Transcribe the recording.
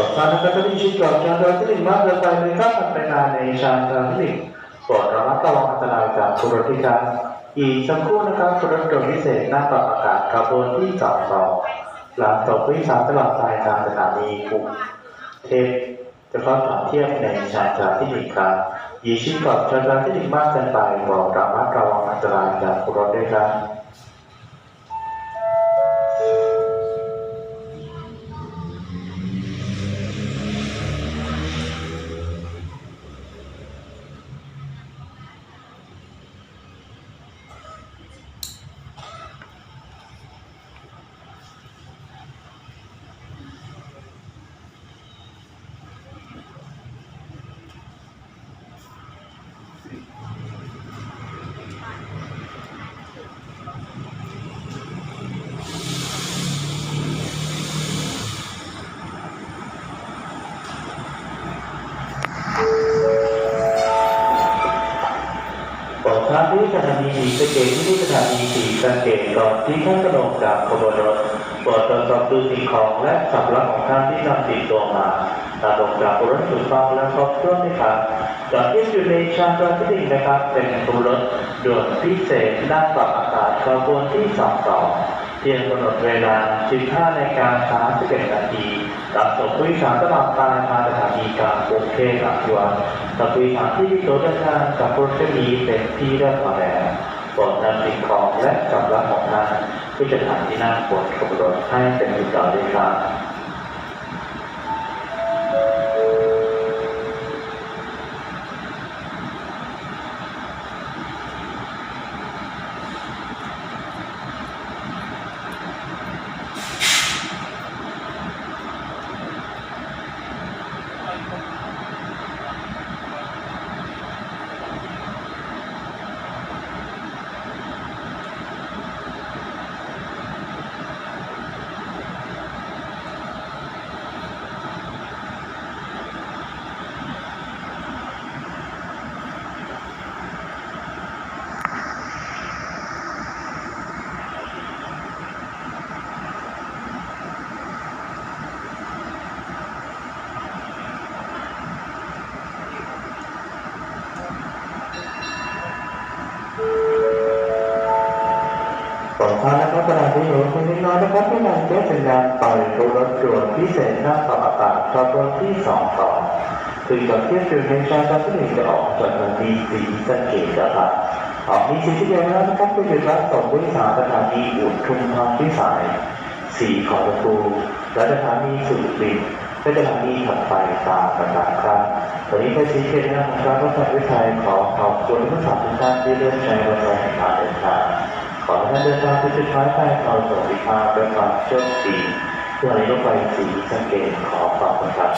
ต่อสานักการที่ชิดกับชาตราที่หนึ่งมากเกินไปเลยครับมันเป็นาในชาตราที่หนึ่งโปรดระมัดระวังอันตรายจากทุรธิการอีกสักครู่นะครับรถยนต์พิเศษหน้าปรับอากาศขบวนที่สองสองหลังจบวิชาตลอดสายทางสถานีกรุงเทพจะเข้าถอนเทียบในชาตราที่หนึ่งครับยีชิดกับชาตราที่หนึ่งมากเกินไปโปรดระมัดระวังอันตรายจากธุรถด้ พรับบอกทางที่สถานีสีสเกตที่สถานีสีสะเกตก่อนที่ท่านกระลงจากขบวนรถโปวดตรวจสอบดูสิ่งของและสัมภาระของท่านที่นำติดตัวมาตามลงจากรถถูกต้องและครบถ้วนนะครับจอดที่อยู่ในชานตราที่หนึ่งนะครับ เป็นขบวนรถด่วนพิเศษด้านปรับอากาศขบวนที่สองสอง เพียงกำหนดเวลา 15นาฬิกา31นาทีรับส่งผู้โดยสารตลอดทางมาสถานีกลางกรุงเทพอภิวัตรกับผู้โดยสารที่มีตัวเดินทางกับรถเส้นนี้เป็นที่เรียบร้อยแล้วโปรดนำสิ่งของและกำลังของท่านที่จะทานที่นั่งบนขบวนรถให้เป็นติดต่อได้ครับ ขอทานนะ ครับขณะที่อยู่คนนี้น้อยนะครับที่นำเจ้าสัญญาณปล่อยตัวรถด่วนพิเศษหน้าปรับอากาศขบวนที่สองสองถึงกับเที่ยงคืนในชาติที่หนึ่งจะออกจากสถานีสีสะเกดนะครับออกมีสีที่เดียวแล้วนะครับก็คือรับส่งผู้โดยสารสถานีอุดทุมพรพิสัยสีขอปรภูและสถานีสุรินทร์และสถานีถัดไปตามประกาศครับวันนี้เป็นสีเขตนนะครับของการถไฟวิชัยขอขอบคุณผู้โดยสารทุกท่านที่เลือกใช้รถไฟแห่งการเดินทาง อให้ท่านเดินทางไปสุดท้ายปลายทาสวัสดีภาพด้วยความโชคดีเพื่อในรถไฟสีสังเกตขอขอบคุณครับ